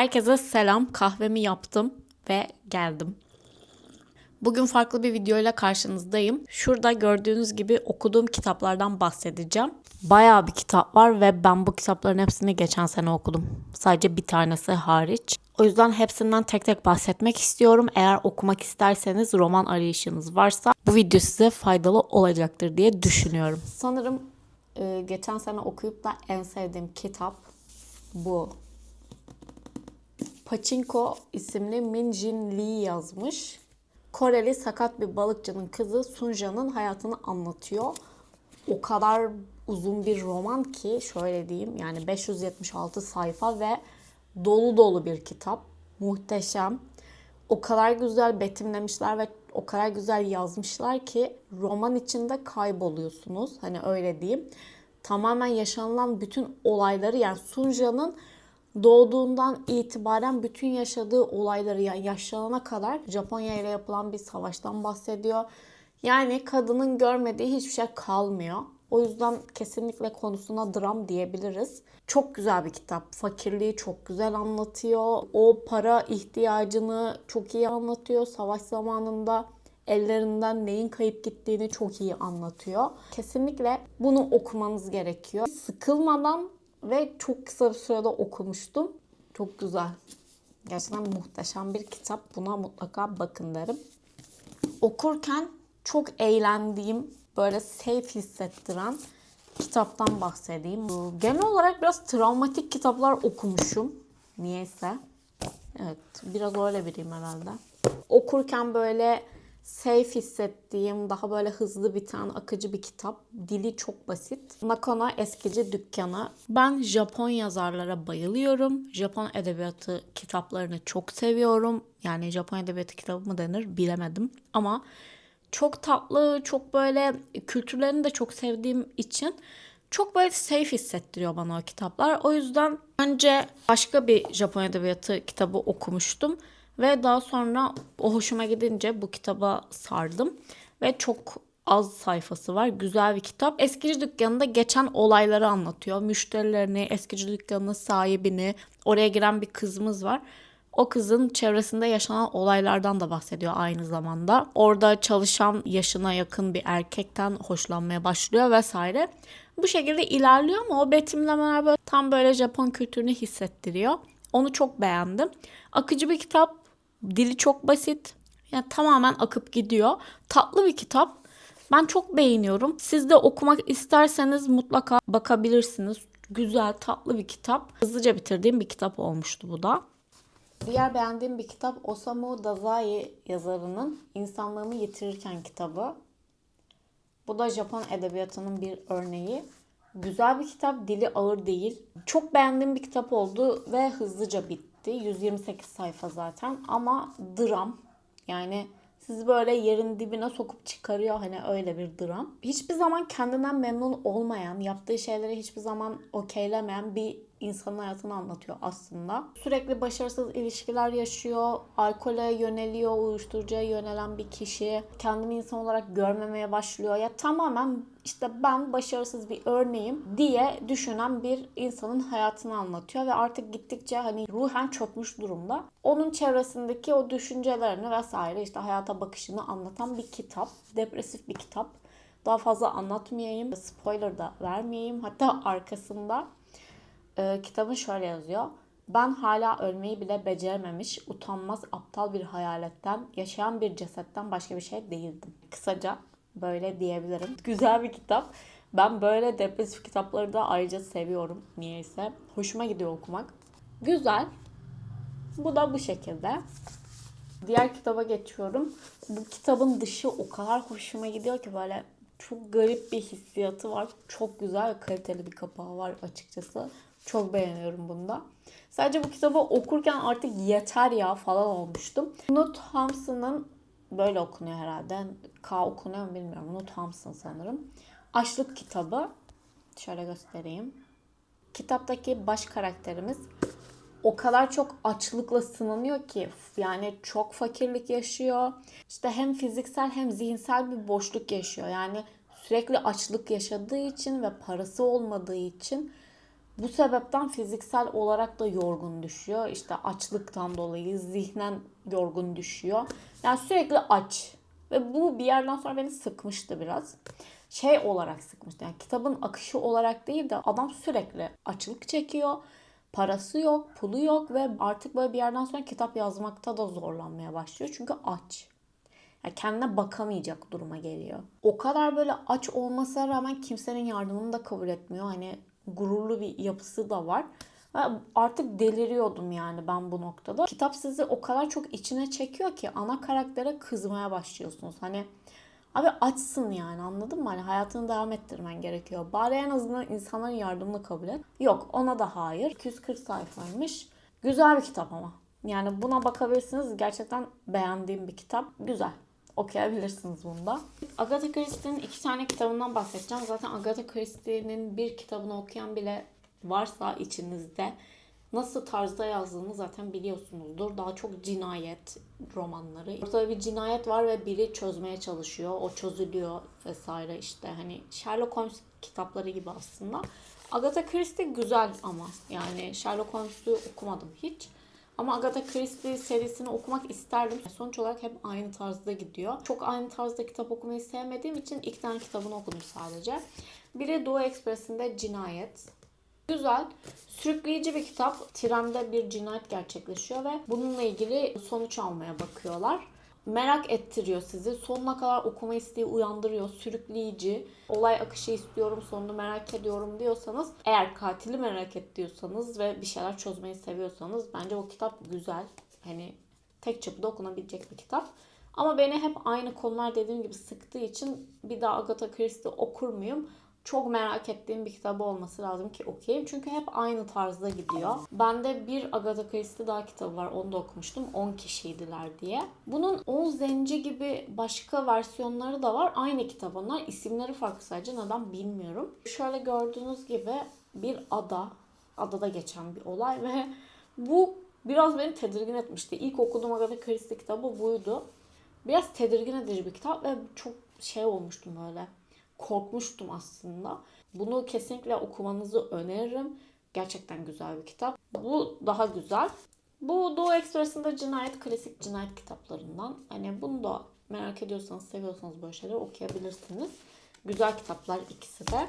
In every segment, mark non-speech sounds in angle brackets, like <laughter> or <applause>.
Herkese selam. Kahvemi yaptım ve geldim. Bugün farklı bir videoyla karşınızdayım. Şurada gördüğünüz gibi okuduğum kitaplardan bahsedeceğim. Bayağı bir kitap var ve ben bu kitapların hepsini geçen sene okudum. Sadece bir tanesi hariç. O yüzden hepsinden tek tek bahsetmek istiyorum. Eğer okumak isterseniz roman arayışınız varsa bu video size faydalı olacaktır diye düşünüyorum. Sanırım e, geçen sene okuyup da en sevdiğim kitap bu. Pachinko isimli Min Jin Lee yazmış. Koreli sakat bir balıkçının kızı Sunja'nın hayatını anlatıyor. O kadar uzun bir roman ki şöyle diyeyim yani 576 sayfa ve dolu dolu bir kitap. Muhteşem. O kadar güzel betimlemişler ve o kadar güzel yazmışlar ki roman içinde kayboluyorsunuz. Hani öyle diyeyim. Tamamen yaşanılan bütün olayları yani Sunja'nın doğduğundan itibaren bütün yaşadığı olayları ya yaşanana kadar Japonya ile yapılan bir savaştan bahsediyor. Yani kadının görmediği hiçbir şey kalmıyor. O yüzden kesinlikle konusuna dram diyebiliriz. Çok güzel bir kitap. Fakirliği çok güzel anlatıyor. O para ihtiyacını çok iyi anlatıyor. Savaş zamanında ellerinden neyin kayıp gittiğini çok iyi anlatıyor. Kesinlikle bunu okumanız gerekiyor. Sıkılmadan ve çok kısa bir sürede okumuştum. Çok güzel. Gerçekten muhteşem bir kitap. Buna mutlaka bakın derim. Okurken çok eğlendiğim, böyle safe hissettiren kitaptan bahsedeyim. Genel olarak biraz travmatik kitaplar okumuşum. Niyeyse. Evet, biraz öyle biriyim herhalde. Okurken böyle safe hissettiğim, daha böyle hızlı biten, akıcı bir kitap. Dili çok basit. Nakano Eskici Dükkanı. Ben Japon yazarlara bayılıyorum. Japon edebiyatı kitaplarını çok seviyorum. Yani Japon edebiyatı kitabı mı denir bilemedim. Ama çok tatlı, çok böyle kültürlerini de çok sevdiğim için çok böyle safe hissettiriyor bana o kitaplar. O yüzden önce başka bir Japon edebiyatı kitabı okumuştum. Ve daha sonra o hoşuma gidince bu kitaba sardım. Ve çok az sayfası var. Güzel bir kitap. Eskici dükkanında geçen olayları anlatıyor. Müşterilerini, eskici dükkanının sahibini, oraya giren bir kızımız var. O kızın çevresinde yaşanan olaylardan da bahsediyor aynı zamanda. Orada çalışan yaşına yakın bir erkekten hoşlanmaya başlıyor vesaire. Bu şekilde ilerliyor ama o betimlemeler böyle tam böyle Japon kültürünü hissettiriyor. Onu çok beğendim. Akıcı bir kitap. Dili çok basit. Yani tamamen akıp gidiyor. Tatlı bir kitap. Ben çok beğeniyorum. Siz de okumak isterseniz mutlaka bakabilirsiniz. Güzel, tatlı bir kitap. Hızlıca bitirdiğim bir kitap olmuştu bu da. Diğer beğendiğim bir kitap Osamu Dazai yazarının İnsanlığını Yitirirken kitabı. Bu da Japon edebiyatının bir örneği. Güzel bir kitap, dili ağır değil. Çok beğendiğim bir kitap oldu ve hızlıca bitti. 128 sayfa zaten ama dram. Yani sizi böyle yerin dibine sokup çıkarıyor hani öyle bir dram. Hiçbir zaman kendinden memnun olmayan, yaptığı şeyleri hiçbir zaman okeylemeyen bir insanın hayatını anlatıyor aslında. Sürekli başarısız ilişkiler yaşıyor, alkole yöneliyor, uyuşturucuya yönelen bir kişi. Kendini insan olarak görmemeye başlıyor. Ya tamamen işte ben başarısız bir örneğim diye düşünen bir insanın hayatını anlatıyor ve artık gittikçe hani ruhen çökmüş durumda. Onun çevresindeki o düşüncelerini vesaire işte hayata bakışını anlatan bir kitap. Depresif bir kitap. Daha fazla anlatmayayım. Spoiler da vermeyeyim. Hatta arkasında e, kitabın şöyle yazıyor. Ben hala ölmeyi bile becerememiş, utanmaz, aptal bir hayaletten, yaşayan bir cesetten başka bir şey değildim. Kısaca böyle diyebilirim. <laughs> Güzel bir kitap. Ben böyle depresif kitapları da ayrıca seviyorum niyeyse. Hoşuma gidiyor okumak. Güzel. Bu da bu şekilde. Diğer kitaba geçiyorum. Bu kitabın dışı o kadar hoşuma gidiyor ki böyle çok garip bir hissiyatı var. Çok güzel ve kaliteli bir kapağı var açıkçası. Çok beğeniyorum bunda. Sadece bu kitabı okurken artık yeter ya falan olmuştum. Nut Hamson'ın böyle okunuyor herhalde. K okunuyor mu bilmiyorum. Nut Hamson sanırım. Açlık kitabı. Şöyle göstereyim. Kitaptaki baş karakterimiz o kadar çok açlıkla sınanıyor ki yani çok fakirlik yaşıyor. İşte hem fiziksel hem zihinsel bir boşluk yaşıyor. Yani sürekli açlık yaşadığı için ve parası olmadığı için Bu sebepten fiziksel olarak da yorgun düşüyor. İşte açlıktan dolayı zihnen yorgun düşüyor. Yani sürekli aç. Ve bu bir yerden sonra beni sıkmıştı biraz. Şey olarak sıkmıştı. Yani kitabın akışı olarak değil de adam sürekli açlık çekiyor. Parası yok, pulu yok ve artık böyle bir yerden sonra kitap yazmakta da zorlanmaya başlıyor. Çünkü aç. Yani kendine bakamayacak duruma geliyor. O kadar böyle aç olmasına rağmen kimsenin yardımını da kabul etmiyor. Hani gururlu bir yapısı da var. Ve artık deliriyordum yani ben bu noktada. Kitap sizi o kadar çok içine çekiyor ki ana karaktere kızmaya başlıyorsunuz. Hani abi açsın yani anladın mı? Hani hayatını devam ettirmen gerekiyor. Bari en azından insanların yardımını kabul et. Yok ona da hayır. 240 sayfaymış. Güzel bir kitap ama. Yani buna bakabilirsiniz. Gerçekten beğendiğim bir kitap. Güzel okuyabilirsiniz bunda. Agatha Christie'nin iki tane kitabından bahsedeceğim. Zaten Agatha Christie'nin bir kitabını okuyan bile varsa içinizde nasıl tarzda yazdığını zaten biliyorsunuzdur. Daha çok cinayet romanları. Ortada bir cinayet var ve biri çözmeye çalışıyor. O çözülüyor vesaire işte hani Sherlock Holmes kitapları gibi aslında. Agatha Christie güzel ama yani Sherlock Holmes'u okumadım hiç. Ama Agatha Christie serisini okumak isterdim. Sonuç olarak hep aynı tarzda gidiyor. Çok aynı tarzda kitap okumayı sevmediğim için ilk tane kitabını okudum sadece. Biri Doğu Ekspresi'nde Cinayet. Güzel, sürükleyici bir kitap. Trende bir cinayet gerçekleşiyor ve bununla ilgili sonuç almaya bakıyorlar. Merak ettiriyor sizi. Sonuna kadar okuma isteği uyandırıyor. Sürükleyici. Olay akışı istiyorum, sonunu merak ediyorum diyorsanız, eğer katili merak ediyorsanız ve bir şeyler çözmeyi seviyorsanız bence o kitap güzel. Hani tek çapıda okunabilecek bir kitap. Ama beni hep aynı konular dediğim gibi sıktığı için bir daha Agatha Christie okur muyum? Çok merak ettiğim bir kitabı olması lazım ki okuyayım. Çünkü hep aynı tarzda gidiyor. Bende bir Agatha Christie daha kitabı var. Onu da okumuştum. 10 kişiydiler diye. Bunun 10 zenci gibi başka versiyonları da var. Aynı kitap onlar. İsimleri farklı sadece. Neden bilmiyorum. Şöyle gördüğünüz gibi bir ada. Adada geçen bir olay ve <laughs> bu biraz beni tedirgin etmişti. İlk okuduğum Agatha Christie kitabı buydu. Biraz tedirgin edici bir kitap ve çok şey olmuştum böyle korkmuştum aslında. Bunu kesinlikle okumanızı öneririm. Gerçekten güzel bir kitap. Bu daha güzel. Bu Doğu Ekspresi'nde cinayet, klasik cinayet kitaplarından. Hani bunu da merak ediyorsanız, seviyorsanız böyle şeyleri okuyabilirsiniz. Güzel kitaplar ikisi de.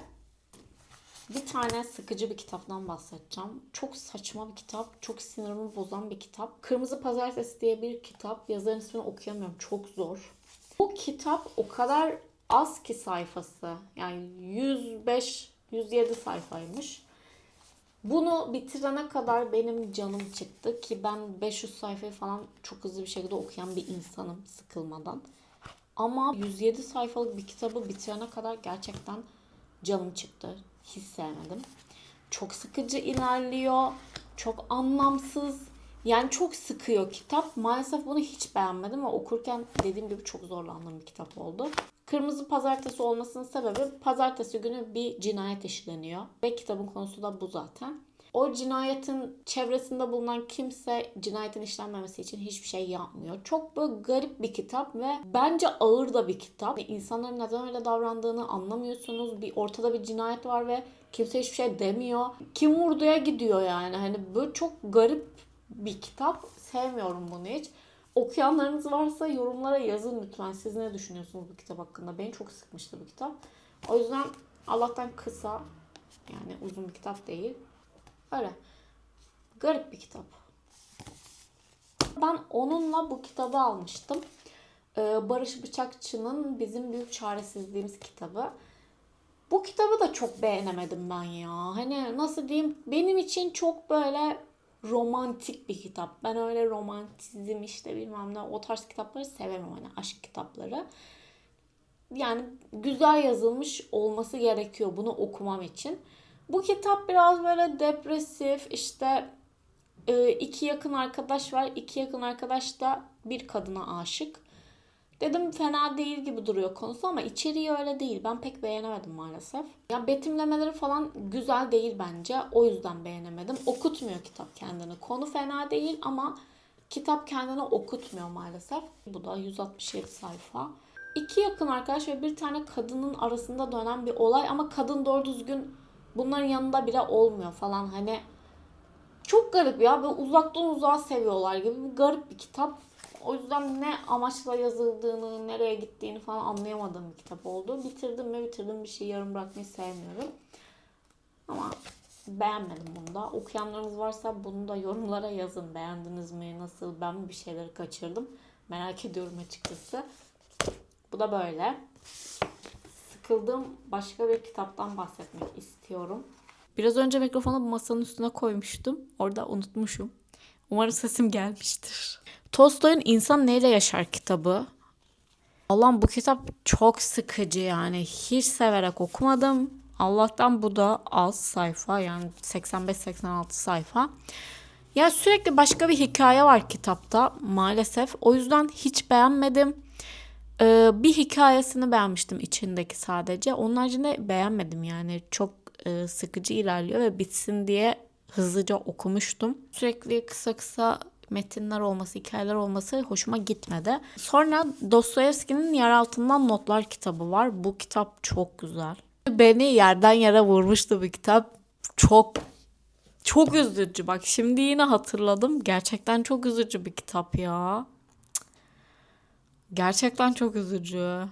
Bir tane sıkıcı bir kitaptan bahsedeceğim. Çok saçma bir kitap. Çok sinirimi bozan bir kitap. Kırmızı Pazartesi diye bir kitap. Yazarın ismini okuyamıyorum. Çok zor. Bu kitap o kadar az ki sayfası. Yani 105 107 sayfaymış. Bunu bitirene kadar benim canım çıktı ki ben 500 sayfayı falan çok hızlı bir şekilde okuyan bir insanım sıkılmadan. Ama 107 sayfalık bir kitabı bitirene kadar gerçekten canım çıktı. Hiç sevmedim. Çok sıkıcı ilerliyor. Çok anlamsız. Yani çok sıkıyor kitap. Maalesef bunu hiç beğenmedim ve okurken dediğim gibi çok zorlandığım bir kitap oldu. Kırmızı pazartesi olmasının sebebi pazartesi günü bir cinayet işleniyor. Ve kitabın konusu da bu zaten. O cinayetin çevresinde bulunan kimse cinayetin işlenmemesi için hiçbir şey yapmıyor. Çok böyle garip bir kitap ve bence ağır da bir kitap. İnsanların neden öyle davrandığını anlamıyorsunuz. Bir ortada bir cinayet var ve kimse hiçbir şey demiyor. Kim vurduya gidiyor yani. Hani böyle çok garip bir kitap. Sevmiyorum bunu hiç. Okuyanlarınız varsa yorumlara yazın lütfen. Siz ne düşünüyorsunuz bu kitap hakkında? Beni çok sıkmıştı bu kitap. O yüzden Allah'tan kısa yani uzun bir kitap değil. Öyle. Garip bir kitap. Ben onunla bu kitabı almıştım. Ee, Barış Bıçakçı'nın Bizim Büyük Çaresizliğimiz kitabı. Bu kitabı da çok beğenemedim ben ya. Hani nasıl diyeyim benim için çok böyle romantik bir kitap. Ben öyle romantizm işte bilmem ne o tarz kitapları severim hani aşk kitapları. Yani güzel yazılmış olması gerekiyor bunu okumam için. Bu kitap biraz böyle depresif işte e, iki yakın arkadaş var. İki yakın arkadaş da bir kadına aşık. Dedim fena değil gibi duruyor konusu ama içeriği öyle değil. Ben pek beğenemedim maalesef. Ya betimlemeleri falan güzel değil bence. O yüzden beğenemedim. Okutmuyor kitap kendini. Konu fena değil ama kitap kendini okutmuyor maalesef. Bu da 167 sayfa. İki yakın arkadaş ve bir tane kadının arasında dönen bir olay ama kadın doğru düzgün bunların yanında bile olmuyor falan hani çok garip ya böyle uzaktan uzağa seviyorlar gibi bir garip bir kitap. O yüzden ne amaçla yazıldığını, nereye gittiğini falan anlayamadığım bir kitap oldu. Bitirdim mi bitirdim bir şey yarım bırakmayı sevmiyorum. Ama beğenmedim bunu da. Okuyanlarınız varsa bunu da yorumlara yazın. Beğendiniz mi? Nasıl? Ben mi bir şeyleri kaçırdım? Merak ediyorum açıkçası. Bu da böyle. Sıkıldığım başka bir kitaptan bahsetmek istiyorum. Biraz önce mikrofonu masanın üstüne koymuştum. Orada unutmuşum. Umarım sesim gelmiştir. Tolstoy'un İnsan Neyle Yaşar kitabı. Allah'ım bu kitap çok sıkıcı yani. Hiç severek okumadım. Allah'tan bu da az sayfa yani 85-86 sayfa. Ya sürekli başka bir hikaye var kitapta maalesef. O yüzden hiç beğenmedim. Ee, bir hikayesini beğenmiştim içindeki sadece. Onun haricinde beğenmedim yani. Çok e, sıkıcı ilerliyor ve bitsin diye hızlıca okumuştum. Sürekli kısa kısa metinler olması, hikayeler olması hoşuma gitmedi. Sonra Dostoyevski'nin Yer Altından Notlar kitabı var. Bu kitap çok güzel. Beni yerden yere vurmuştu bu kitap. Çok çok üzücü. Bak şimdi yine hatırladım. Gerçekten çok üzücü bir kitap ya. Gerçekten çok üzücü.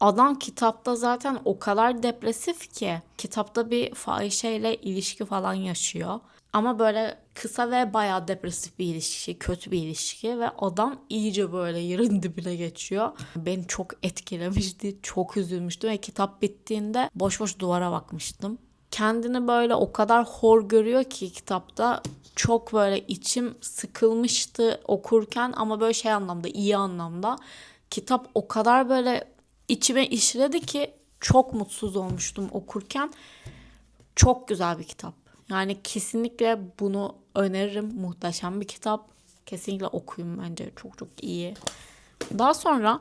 Adam kitapta zaten o kadar depresif ki kitapta bir fahişeyle ilişki falan yaşıyor. Ama böyle kısa ve bayağı depresif bir ilişki, kötü bir ilişki ve adam iyice böyle yerin <laughs> dibine geçiyor. Beni çok etkilemişti, çok üzülmüştüm ve kitap bittiğinde boş boş duvara bakmıştım. Kendini böyle o kadar hor görüyor ki kitapta çok böyle içim sıkılmıştı okurken ama böyle şey anlamda, iyi anlamda. Kitap o kadar böyle içime işledi ki çok mutsuz olmuştum okurken. Çok güzel bir kitap. Yani kesinlikle bunu öneririm. Muhteşem bir kitap. Kesinlikle okuyun bence. Çok çok iyi. Daha sonra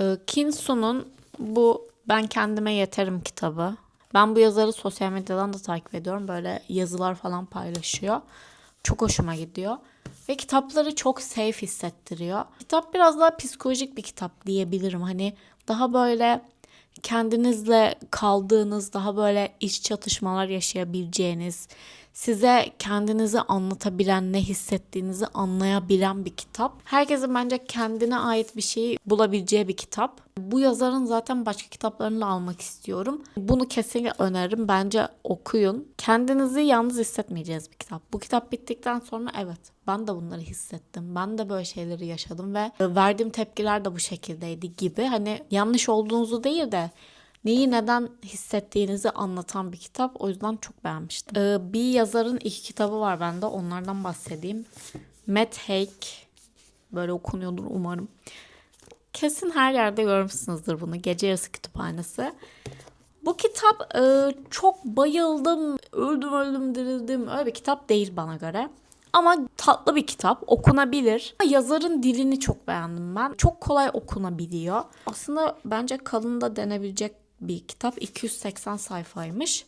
e, Kinsu'nun bu Ben Kendime Yeterim kitabı. Ben bu yazarı sosyal medyadan da takip ediyorum. Böyle yazılar falan paylaşıyor. Çok hoşuma gidiyor. Ve kitapları çok safe hissettiriyor. Kitap biraz daha psikolojik bir kitap diyebilirim. Hani daha böyle kendinizle kaldığınız, daha böyle iç çatışmalar yaşayabileceğiniz, size kendinizi anlatabilen, ne hissettiğinizi anlayabilen bir kitap. Herkesin bence kendine ait bir şeyi bulabileceği bir kitap. Bu yazarın zaten başka kitaplarını da almak istiyorum. Bunu kesinlikle öneririm. Bence okuyun. Kendinizi yalnız hissetmeyeceğiz bir kitap. Bu kitap bittikten sonra evet ben de bunları hissettim. Ben de böyle şeyleri yaşadım ve verdiğim tepkiler de bu şekildeydi gibi. Hani yanlış olduğunuzu değil de neyi neden hissettiğinizi anlatan bir kitap. O yüzden çok beğenmiştim. Ee, bir yazarın iki kitabı var bende. Onlardan bahsedeyim. Matt Haig. Böyle okunuyordur umarım. Kesin her yerde görmüşsünüzdür bunu. Gece Yarısı Kütüphanesi. Bu kitap e, çok bayıldım, öldüm öldüm dirildim. Öyle bir kitap değil bana göre. Ama tatlı bir kitap, okunabilir. Yazarın dilini çok beğendim ben. Çok kolay okunabiliyor. Aslında bence kalın da denebilecek bir kitap. 280 sayfaymış.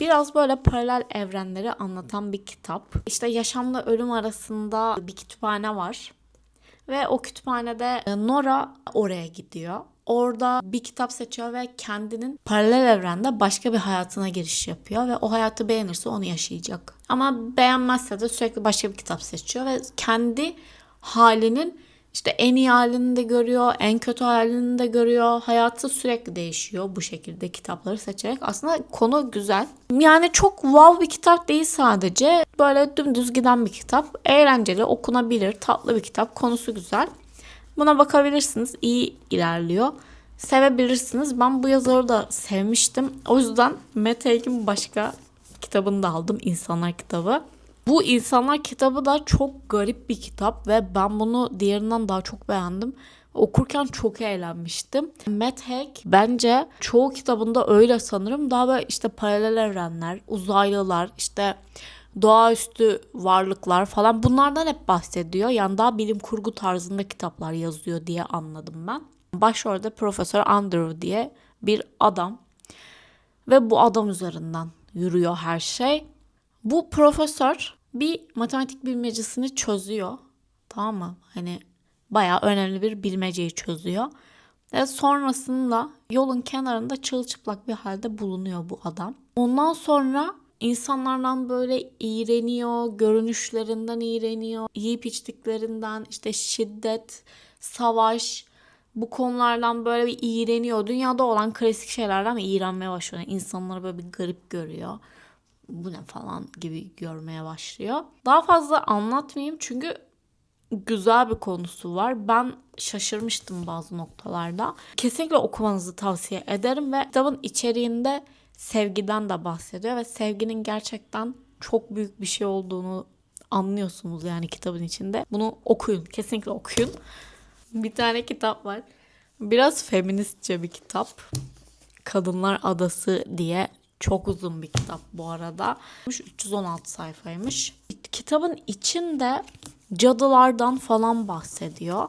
Biraz böyle paralel evrenleri anlatan bir kitap. İşte yaşamla ölüm arasında bir kütüphane var. Ve o kütüphanede e, Nora oraya gidiyor. Orada bir kitap seçiyor ve kendinin paralel evrende başka bir hayatına giriş yapıyor ve o hayatı beğenirse onu yaşayacak. Ama beğenmezse de sürekli başka bir kitap seçiyor ve kendi halinin işte en iyi halini de görüyor, en kötü halini de görüyor. Hayatı sürekli değişiyor bu şekilde kitapları seçerek. Aslında konu güzel. Yani çok wow bir kitap değil sadece. Böyle dümdüz giden bir kitap. Eğlenceli, okunabilir, tatlı bir kitap. Konusu güzel. Buna bakabilirsiniz. İyi ilerliyor. Sevebilirsiniz. Ben bu yazarı da sevmiştim. O yüzden Mete Ekin başka kitabını da aldım. İnsanlar kitabı. Bu İnsanlar kitabı da çok garip bir kitap ve ben bunu diğerinden daha çok beğendim. Okurken çok eğlenmiştim. Matt Haig bence çoğu kitabında öyle sanırım. Daha böyle işte paralel evrenler, uzaylılar, işte doğaüstü varlıklar falan bunlardan hep bahsediyor. Yani daha bilim kurgu tarzında kitaplar yazıyor diye anladım ben. Başrolde Profesör Andrew diye bir adam ve bu adam üzerinden yürüyor her şey. Bu profesör bir matematik bilmecesini çözüyor. Tamam mı? Hani bayağı önemli bir bilmeceyi çözüyor. Ve sonrasında yolun kenarında çılçıplak bir halde bulunuyor bu adam. Ondan sonra insanlardan böyle iğreniyor, görünüşlerinden iğreniyor, yiyip içtiklerinden, işte şiddet, savaş, bu konulardan böyle bir iğreniyor. Dünyada olan klasik şeylerden iğrenmeye başlıyor. Yani insanları böyle bir garip görüyor. Bu ne falan gibi görmeye başlıyor. Daha fazla anlatmayayım çünkü güzel bir konusu var. Ben şaşırmıştım bazı noktalarda. Kesinlikle okumanızı tavsiye ederim ve kitabın içeriğinde sevgiden de bahsediyor ve sevginin gerçekten çok büyük bir şey olduğunu anlıyorsunuz yani kitabın içinde. Bunu okuyun, kesinlikle okuyun. Bir tane kitap var. Biraz feministçe bir kitap. Kadınlar Adası diye çok uzun bir kitap bu arada. 316 sayfaymış. Kitabın içinde cadılardan falan bahsediyor.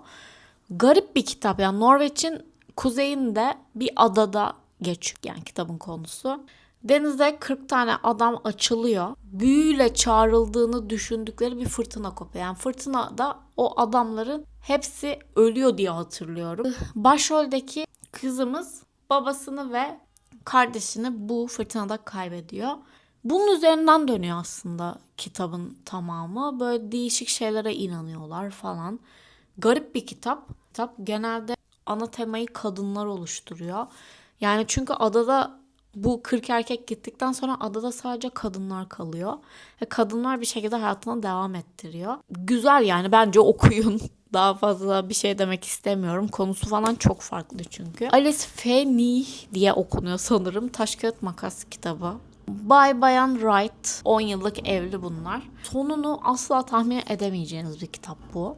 Garip bir kitap yani Norveç'in kuzeyinde bir adada geçiyor yani kitabın konusu. Denizde 40 tane adam açılıyor. Büyüyle çağrıldığını düşündükleri bir fırtına kopuyor. Yani fırtınada o adamların hepsi ölüyor diye hatırlıyorum. Başroldeki kızımız babasını ve kardeşini bu fırtınada kaybediyor. Bunun üzerinden dönüyor aslında kitabın tamamı. Böyle değişik şeylere inanıyorlar falan. Garip bir kitap. Kitap genelde ana temayı kadınlar oluşturuyor. Yani çünkü adada bu 40 erkek gittikten sonra adada sadece kadınlar kalıyor. Ve kadınlar bir şekilde hayatına devam ettiriyor. Güzel yani bence okuyun. <laughs> Daha fazla bir şey demek istemiyorum. Konusu falan çok farklı çünkü. Alice Fenny diye okunuyor sanırım. Taş kağıt makas kitabı. Bay Bayan Wright. 10 yıllık evli bunlar. Sonunu asla tahmin edemeyeceğiniz bir kitap bu.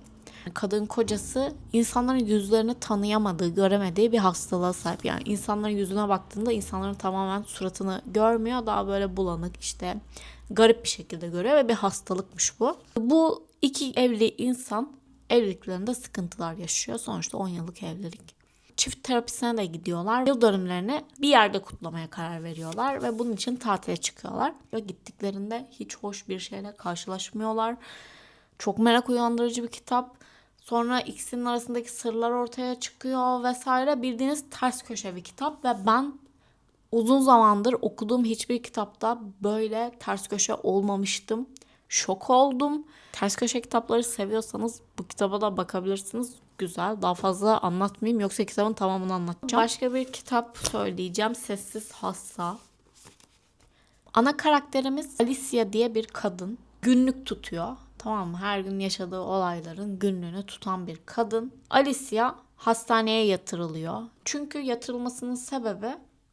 Kadın kocası insanların yüzlerini tanıyamadığı, göremediği bir hastalığa sahip. Yani insanların yüzüne baktığında insanların tamamen suratını görmüyor. Daha böyle bulanık işte garip bir şekilde görüyor ve bir hastalıkmış bu. Bu iki evli insan evliliklerinde sıkıntılar yaşıyor. Sonuçta 10 yıllık evlilik. Çift terapisine de gidiyorlar. Yıl dönümlerini bir yerde kutlamaya karar veriyorlar ve bunun için tatile çıkıyorlar. Ve gittiklerinde hiç hoş bir şeyle karşılaşmıyorlar. Çok merak uyandırıcı bir kitap. Sonra ikisinin arasındaki sırlar ortaya çıkıyor vesaire. Bildiğiniz ters köşe bir kitap ve ben uzun zamandır okuduğum hiçbir kitapta böyle ters köşe olmamıştım. Şok oldum. Ters köşe kitapları seviyorsanız bu kitaba da bakabilirsiniz. Güzel. Daha fazla anlatmayayım yoksa kitabın tamamını anlatacağım. Başka bir kitap söyleyeceğim. Sessiz Hassa. Ana karakterimiz Alicia diye bir kadın. Günlük tutuyor. Tamam mı? Her gün yaşadığı olayların günlüğünü tutan bir kadın. Alicia hastaneye yatırılıyor. Çünkü yatırılmasının sebebi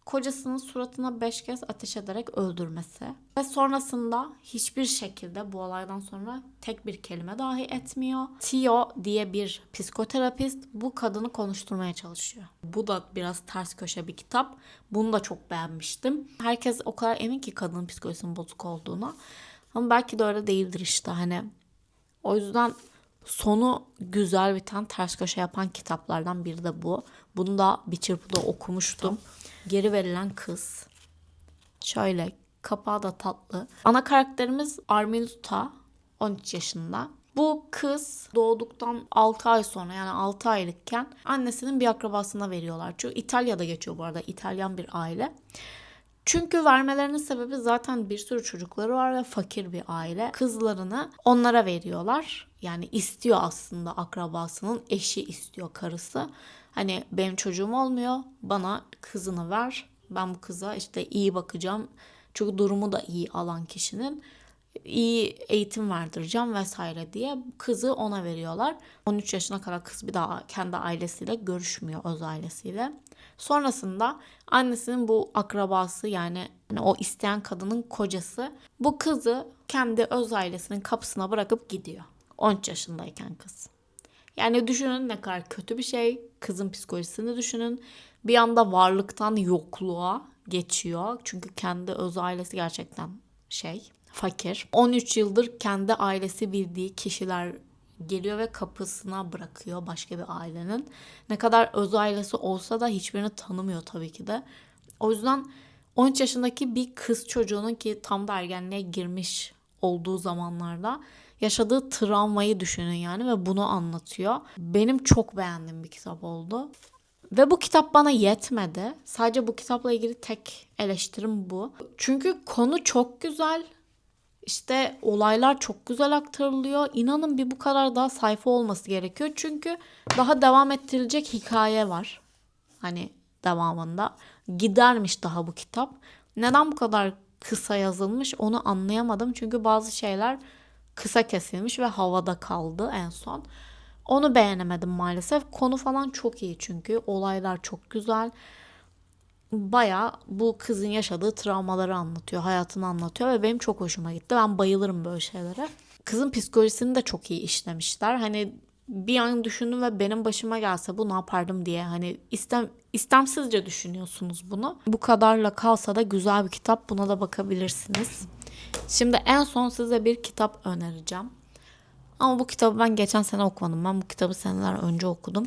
kocasının suratına beş kez ateş ederek öldürmesi. Ve sonrasında hiçbir şekilde bu olaydan sonra tek bir kelime dahi etmiyor. Tio diye bir psikoterapist bu kadını konuşturmaya çalışıyor. Bu da biraz ters köşe bir kitap. Bunu da çok beğenmiştim. Herkes o kadar emin ki kadının psikolojisinin bozuk olduğuna. Ama belki de öyle değildir işte hani. O yüzden sonu güzel biten ters köşe yapan kitaplardan biri de bu. Bunu da bir çırpıda okumuştum. Geri verilen kız. Şöyle kapağı da tatlı. Ana karakterimiz Armiluta 13 yaşında. Bu kız doğduktan 6 ay sonra yani 6 aylıkken annesinin bir akrabasına veriyorlar. Çünkü İtalya'da geçiyor bu arada İtalyan bir aile. Çünkü vermelerinin sebebi zaten bir sürü çocukları var ve fakir bir aile. Kızlarını onlara veriyorlar. Yani istiyor aslında akrabasının eşi istiyor karısı. Hani benim çocuğum olmuyor bana kızını ver. Ben bu kıza işte iyi bakacağım. Çünkü durumu da iyi alan kişinin iyi eğitim verdireceğim vesaire diye kızı ona veriyorlar. 13 yaşına kadar kız bir daha kendi ailesiyle görüşmüyor öz ailesiyle. Sonrasında annesinin bu akrabası yani hani o isteyen kadının kocası bu kızı kendi öz ailesinin kapısına bırakıp gidiyor. 13 yaşındayken kız. Yani düşünün ne kadar kötü bir şey. Kızın psikolojisini düşünün. Bir anda varlıktan yokluğa geçiyor. Çünkü kendi öz ailesi gerçekten şey fakir. 13 yıldır kendi ailesi bildiği kişiler geliyor ve kapısına bırakıyor başka bir ailenin. Ne kadar öz ailesi olsa da hiçbirini tanımıyor tabii ki de. O yüzden 13 yaşındaki bir kız çocuğunun ki tam da ergenliğe girmiş olduğu zamanlarda yaşadığı travmayı düşünün yani ve bunu anlatıyor. Benim çok beğendiğim bir kitap oldu. Ve bu kitap bana yetmedi. Sadece bu kitapla ilgili tek eleştirim bu. Çünkü konu çok güzel. İşte olaylar çok güzel aktarılıyor. İnanın bir bu kadar daha sayfa olması gerekiyor. Çünkü daha devam ettirilecek hikaye var. Hani devamında. Gidermiş daha bu kitap. Neden bu kadar kısa yazılmış onu anlayamadım. Çünkü bazı şeyler kısa kesilmiş ve havada kaldı en son. Onu beğenemedim maalesef. Konu falan çok iyi çünkü. Olaylar çok güzel. Baya bu kızın yaşadığı travmaları anlatıyor, hayatını anlatıyor ve benim çok hoşuma gitti. Ben bayılırım böyle şeylere. Kızın psikolojisini de çok iyi işlemişler. Hani bir an düşündüm ve benim başıma gelse bu ne yapardım diye hani istem istemsizce düşünüyorsunuz bunu. Bu kadarla kalsa da güzel bir kitap. Buna da bakabilirsiniz. Şimdi en son size bir kitap önereceğim. Ama bu kitabı ben geçen sene okumadım. Ben bu kitabı seneler önce okudum.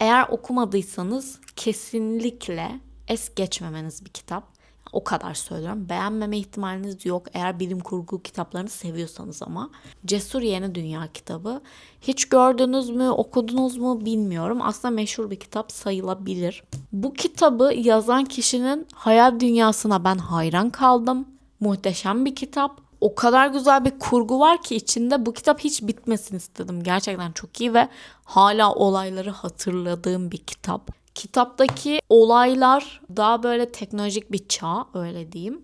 Eğer okumadıysanız kesinlikle es geçmemeniz bir kitap. O kadar söylüyorum. Beğenmeme ihtimaliniz yok eğer bilim kurgu kitaplarını seviyorsanız ama. Cesur Yeni Dünya kitabı. Hiç gördünüz mü, okudunuz mu bilmiyorum. Aslında meşhur bir kitap sayılabilir. Bu kitabı yazan kişinin hayal dünyasına ben hayran kaldım. Muhteşem bir kitap. O kadar güzel bir kurgu var ki içinde bu kitap hiç bitmesin istedim. Gerçekten çok iyi ve hala olayları hatırladığım bir kitap. Kitaptaki olaylar daha böyle teknolojik bir çağ öyle diyeyim.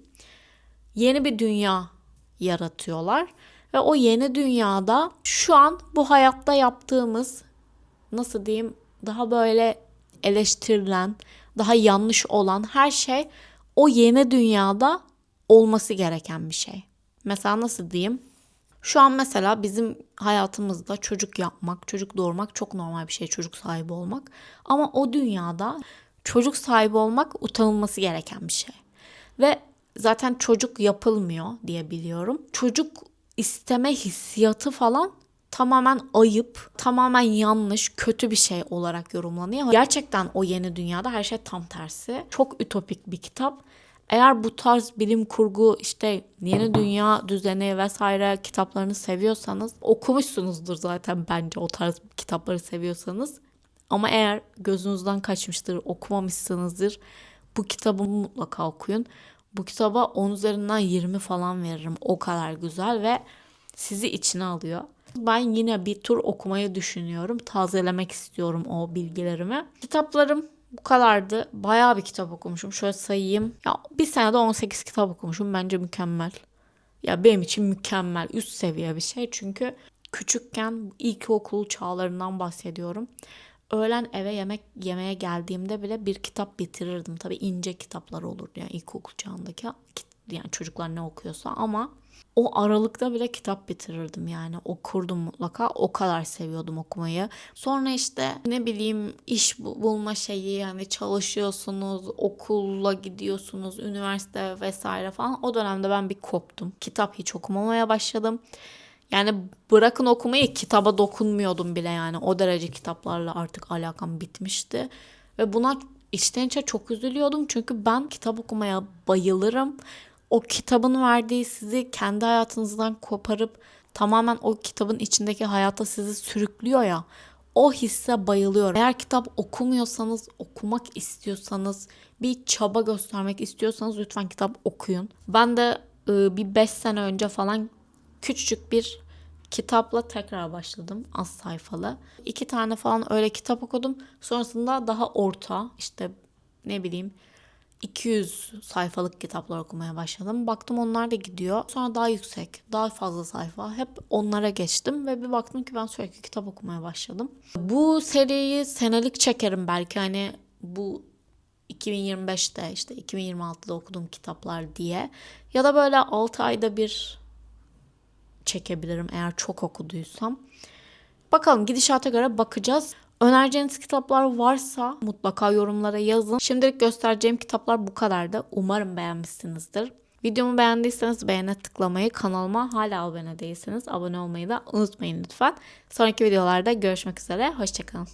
Yeni bir dünya yaratıyorlar ve o yeni dünyada şu an bu hayatta yaptığımız nasıl diyeyim daha böyle eleştirilen, daha yanlış olan her şey o yeni dünyada olması gereken bir şey. Mesela nasıl diyeyim? Şu an mesela bizim hayatımızda çocuk yapmak, çocuk doğurmak çok normal bir şey, çocuk sahibi olmak. Ama o dünyada çocuk sahibi olmak utanılması gereken bir şey. Ve zaten çocuk yapılmıyor diye biliyorum. Çocuk isteme hissiyatı falan tamamen ayıp, tamamen yanlış, kötü bir şey olarak yorumlanıyor. Gerçekten o yeni dünyada her şey tam tersi. Çok ütopik bir kitap eğer bu tarz bilim kurgu işte yeni dünya düzeni vesaire kitaplarını seviyorsanız okumuşsunuzdur zaten bence o tarz kitapları seviyorsanız. Ama eğer gözünüzden kaçmıştır, okumamışsınızdır bu kitabı mutlaka okuyun. Bu kitaba 10 üzerinden 20 falan veririm. O kadar güzel ve sizi içine alıyor. Ben yine bir tur okumayı düşünüyorum. Tazelemek istiyorum o bilgilerimi. Kitaplarım bu kadardı. Bayağı bir kitap okumuşum. Şöyle sayayım. Ya bir senede 18 kitap okumuşum. Bence mükemmel. Ya benim için mükemmel. Üst seviye bir şey. Çünkü küçükken ilkokul çağlarından bahsediyorum. Öğlen eve yemek yemeye geldiğimde bile bir kitap bitirirdim. Tabii ince kitaplar olurdu yani ilkokul çağındaki yani çocuklar ne okuyorsa ama o aralıkta bile kitap bitirirdim yani okurdum mutlaka o kadar seviyordum okumayı. Sonra işte ne bileyim iş bulma şeyi yani çalışıyorsunuz okulla gidiyorsunuz üniversite vesaire falan o dönemde ben bir koptum. Kitap hiç okumamaya başladım. Yani bırakın okumayı kitaba dokunmuyordum bile yani o derece kitaplarla artık alakam bitmişti. Ve buna içten içe çok üzülüyordum çünkü ben kitap okumaya bayılırım o kitabın verdiği sizi kendi hayatınızdan koparıp tamamen o kitabın içindeki hayata sizi sürüklüyor ya. O hisse bayılıyorum. Eğer kitap okumuyorsanız, okumak istiyorsanız, bir çaba göstermek istiyorsanız lütfen kitap okuyun. Ben de e, bir 5 sene önce falan küçücük bir kitapla tekrar başladım az sayfalı. İki tane falan öyle kitap okudum. Sonrasında daha orta işte ne bileyim 200 sayfalık kitaplar okumaya başladım. Baktım onlar da gidiyor. Sonra daha yüksek, daha fazla sayfa. Hep onlara geçtim ve bir baktım ki ben sürekli kitap okumaya başladım. Bu seriyi senelik çekerim belki hani bu 2025'te işte 2026'da okuduğum kitaplar diye. Ya da böyle 6 ayda bir çekebilirim eğer çok okuduysam. Bakalım gidişata göre bakacağız. Önereceğiniz kitaplar varsa mutlaka yorumlara yazın. Şimdilik göstereceğim kitaplar bu kadardı. Umarım beğenmişsinizdir. Videomu beğendiyseniz beğene tıklamayı, kanalıma hala abone değilseniz abone olmayı da unutmayın lütfen. Sonraki videolarda görüşmek üzere. Hoşçakalın.